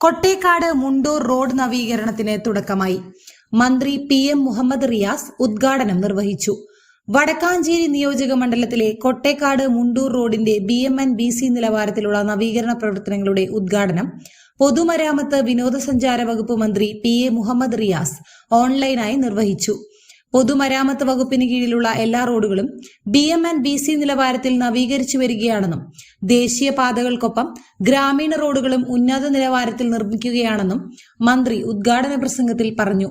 Kottekkad Mundur road നവീകരണത്തിന് തുടക്കമായി. മന്ത്രി P M Muhammad Riyas ഉദ്ഘാടനം നിർവഹിച്ചു. വടക്കാഞ്ചേരി നിയോജക മണ്ഡലത്തിലെ കൊട്ടേക്കാട് മുണ്ടൂർ റോഡിന്റെ B M and B C നിലവാരത്തിലുള്ള നവീകരണ പ്രവർത്തനങ്ങളുടെ ഉദ്ഘാടനം പൊതുമരാമത്ത് വിനോദസഞ്ചാര വകുപ്പ് മന്ത്രി പി എ മുഹമ്മദ് റിയാസ് ഓൺലൈനായി നിർവഹിച്ചു. പൊതുമരാമത്ത് വകുപ്പിന് കീഴിലുള്ള എല്ലാ റോഡുകളും B M and B C നിലവാരത്തിൽ നവീകരിച്ചു വരികയാണെന്നും ദേശീയ പാതകൾക്കൊപ്പം ഗ്രാമീണ റോഡുകളും ഉന്നത നിലവാരത്തിൽ നിർമ്മിക്കുകയാണെന്നും മന്ത്രി ഉദ്ഘാടന പ്രസംഗത്തിൽ പറഞ്ഞു.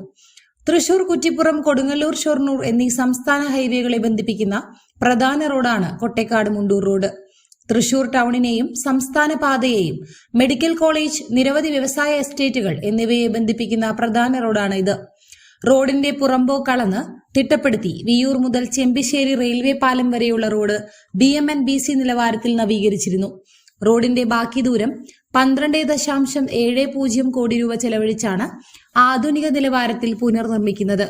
തൃശൂർ കുറ്റിപ്പുറം കൊടുങ്ങല്ലൂർ ഷൊർണൂർ എന്നീ സംസ്ഥാന ഹൈവേകളെ ബന്ധിപ്പിക്കുന്ന പ്രധാന റോഡാണ് കൊട്ടേക്കാട് മുണ്ടൂർ റോഡ്. തൃശൂർ ടൗണിനെയും സംസ്ഥാന പാതയെയും മെഡിക്കൽ കോളേജ് നിരവധി വ്യവസായ എസ്റ്റേറ്റുകൾ എന്നിവയെ ബന്ധിപ്പിക്കുന്ന പ്രധാന റോഡാണ് ഇത് റോഡിന്റെ പുറമ്പോക്കളന്ന് തിട്ടപ്പെടുത്തി വിയൂർ മുതൽ ചെമ്പിശ്ശേരി റെയിൽവേ പാലം വരെയുള്ള road B M and B C നിലവാരത്തിൽ നവീകരിച്ചിരുന്നു. റോഡിന്റെ ബാക്കി ദൂരം പന്ത്രണ്ട് ദശാംശം ഏഴ് പൂജ്യം കോടി രൂപ ചെലവഴിച്ചാണ് ആധുനിക നിലവാരത്തിൽ പുനർനിർമ്മിക്കുന്നത്.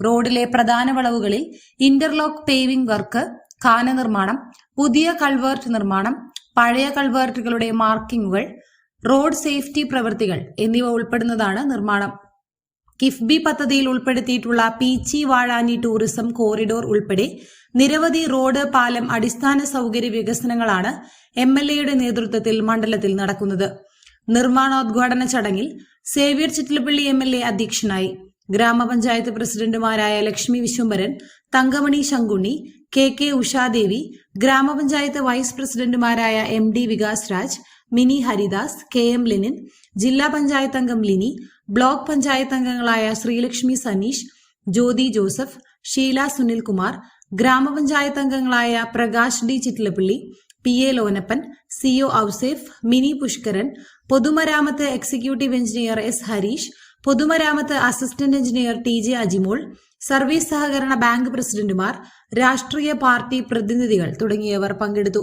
റോഡിലെ പ്രധാന വളവുകളിൽ ഇന്റർലോക്ക് പേവിംഗ് വർക്ക് ഖാന നിർമ്മാണം പുതിയ കൾവേർട്ട് നിർമ്മാണം പഴയ കൾവേർട്ടുകളുടെ മാർക്കിംഗുകൾ റോഡ് സേഫ്റ്റി പ്രവൃത്തികൾ എന്നിവ ഉൾപ്പെടുന്നതാണ് നിർമ്മാണം. കിഫ്ബി പദ്ധതിയിൽ ഉൾപ്പെടുത്തിയിട്ടുള്ള പീച്ചി വാഴാനി ടൂറിസം കോറിഡോർ ഉൾപ്പെടെ നിരവധി റോഡ് പാലം അടിസ്ഥാന സൗകര്യ വികസനങ്ങളാണ് എം എൽ എയുടെ നേതൃത്വത്തിൽ മണ്ഡലത്തിൽ നടക്കുന്നത്. നിർമ്മാണോദ്ഘാടന ചടങ്ങിൽ Xavier Chittilappilly M L A അധ്യക്ഷനായി ഗ്രാമപഞ്ചായത്ത് പ്രസിഡന്റുമാരായ Lakshmi Viswambharan Thankamani Sankunni K K Ushadevi grama panchayat vice പ്രസിഡന്റുമാരായ M D Vikas Raj Mini Haridas K M Lenin ജില്ലാ പഞ്ചായത്ത് അംഗം ലിനി ബ്ലോക്ക് പഞ്ചായത്ത് അംഗങ്ങളായ ശ്രീലക്ഷ്മി സനീഷ് ജ്യോതി ജോസഫ് ഷീല സുനിൽകുമാർ ഗ്രാമപഞ്ചായത്ത് അംഗങ്ങളായ Prakash D Chittilappilly P A Lonappan C O Ouseph Mini Pushkaran പൊതുമരാമത്ത് executive engineer S Harish പൊതുമരാമത്ത് assistant engineer T J Ajimol service സഹകരണ bank പ്രസിഡന്റുമാർ രാഷ്ട്രീയ പാർട്ടി പ്രതിനിധികൾ തുടങ്ങിയവർ പങ്കെടുത്തു.